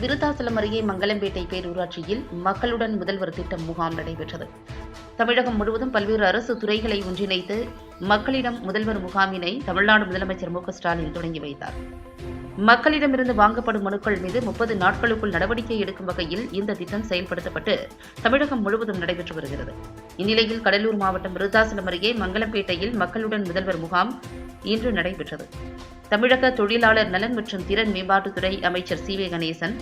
விருத்தாசலம் அருகே மங்கலம்பேட்டை பேரூராட்சியில் மக்களுடன் முதல்வர் திட்டம் முகாம் நடைபெற்றது. தமிழகம் முழுவதும் பல்வேறு அரசு துறைகளை ஒன்றிணைத்து மக்களிடம் முதல்வர் முகாமினை தமிழ்நாடு முதலமைச்சர் மு ஸ்டாலின் தொடங்கி வைத்தார். மக்களிடமிருந்து வாங்கப்படும் மனுக்கள் மீது முப்பது நாட்களுக்குள் நடவடிக்கை எடுக்கும் வகையில் இந்த திட்டம் செயல்படுத்தப்பட்டு தமிழகம் முழுவதும் நடைபெற்று வருகிறது. இந்நிலையில் கடலூர் மாவட்டம் விருத்தாசலம் அருகே மங்கலம்பேட்டையில் மக்களுடன் முதல்வர் முகாம் இன்று நடைபெற்றது. தமிழக தொழிலாளர் நலன் மற்றும் திறன் மேம்பாட்டுத்துறை அமைச்சர் சி வே கணேசன்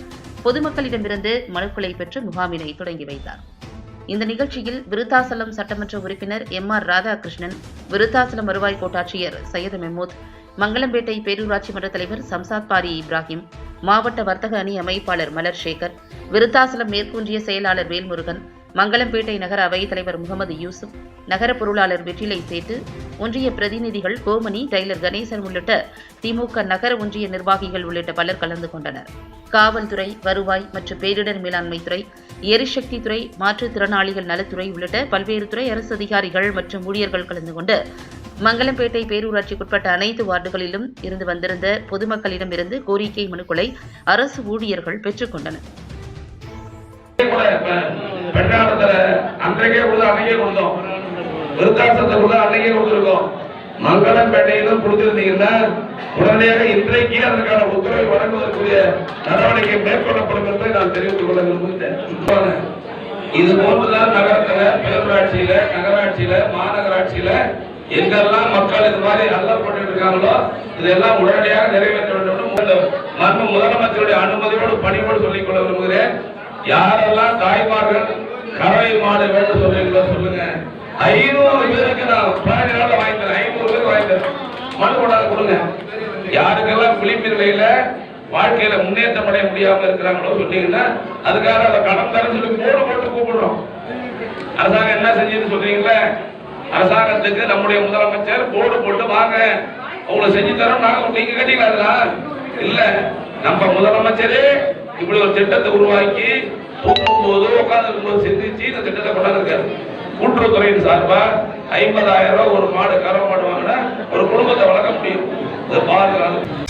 பொதுமக்களிடமிருந்து மனுக்களை பெற்று முகாமினை தொடங்கி வைத்தார். இந்த நிகழ்ச்சியில் விருத்தாசலம் சட்டமன்ற உறுப்பினர் எம் ஆர் ராதாகிருஷ்ணன் விருத்தாசலம் வருவாய் கோட்டாட்சியர் சையது மெமூத் மங்களம்பேட்டை பேரூராட்சி மன்ற தலைவர் சம்சாத் பாரி இப்ராஹிம் மாவட்ட வர்த்தக அணி அமைப்பாளர் மலர் சேகர் விருத்தாசலம் மேற்கூன்றிய செயலாளர் வேல்முருகன் மங்களம்பேட்டை நகர அவைத் தலைவர் முகமது யூசுப் நகர பொருளாளர் வெற்றிலை சேட்டு ஒன்றிய பிரதிநிதிகள் கோமணி டைலர் கணேசன் உள்ளிட்ட திமுக நகர ஒன்றிய நிர்வாகிகள் உள்ளிட்ட பலர் கலந்து கொண்டனர். காவல்துறை வருவாய் மற்றும் பேரிடர் மேலாண்மை துறை எரிசக்தி துறை மாற்றுத்திறனாளிகள் நலத்துறை உள்ளிட்ட பல்வேறு துறை அரசு அதிகாரிகள் மற்றும் ஊழியர்கள் கலந்து கொண்டு மங்கலம்பேட்டை பேரூராட்சிக்குட்பட்ட அனைத்து வார்டுகளிலும் இருந்து வந்திருந்த பொதுமக்களிடமிருந்து கோரிக்கை மனுக்களை அரசு ஊழியர்கள் பெற்றுக்கொண்டனர் அன்றைக்கே கொடுத்தோம். அன்னைக்கே விருத்தாசத்தை கூட அன்னைக்கே கொடுத்துருக்கோம். மங்களம்பேட்டையிலும் கொடுத்திருந்தீங்கன்னா உடனடியாக இன்றைக்கு அதற்கான உத்தரவை வழங்குவதற்குரிய நடவடிக்கை மேற்கொள்ளப்படும் என்பதை நான் தெரிவித்துக் கொள்ள விரும்புகிறேன். இது போன்றுதான் நகரத்துல பேரூராட்சியில நகராட்சியில மாநகராட்சியில எங்கெல்லாம் மக்கள் இது மாதிரி அல்லப்பட்டு இருக்காங்களோ இதெல்லாம் உடனடியாக நிறைவேற்ற வேண்டும் என்று மர்ம முதலமைச்சருடைய அனுமதியோடு பணிவோடு சொல்லிக் கொள்ள விரும்புகிறேன். யாரெல்லாம் தாய்மார்கள் கறவை மாடு வேண்டும் சொல்றீங்களோ சொல்லுங்க. ஐநூறு பேருக்கு நான் பதினஞ்சு நாள்ல வாங்கி தரேன் ஐநூறு பேருக்கு வாங்கி தரேன் மனு கொண்டாந்து கொடுங்க. யாருக்கெல்லாம் விளிம்பு நிலையில வாழ்க்கையில முன்னேற்றம் அடைய முடியாம இருக்கிறாங்களோ சொன்னீங்கன்னா அதுக்காக அதை கடன் தரேன்னு சொல்லி போடு போட்டு கூப்பிடுறோம். அரசாங்கம் என்ன செஞ்சதுன்னு சொல்றீங்களே அரசாங்கத்துக்கு நம்முடைய முதலமைச்சர் போர்டு போட்டு வாங்க. உங்களுக்கு செஞ்சு தரோம் நாங்க நீங்க கேட்டீங்களா அதெல்லாம் இல்ல. நம்ம முதலமைச்சரே இப்படி ஒரு திட்டத்தை உருவாக்கி தூங்கும் போது உட்கார்ந்து போது சிந்திச்சு இந்த திட்டத்தை கொண்டாந்துருக்காரு. கூட்டுறவுத்துறையின் சார்பாக ஐம்பதாயிரம் ரூபாய் ஒரு மாடு கறவை மாடு வாங்கினா ஒரு குடும்பத்தை வளர்க்க முடியும். இது பாருங்க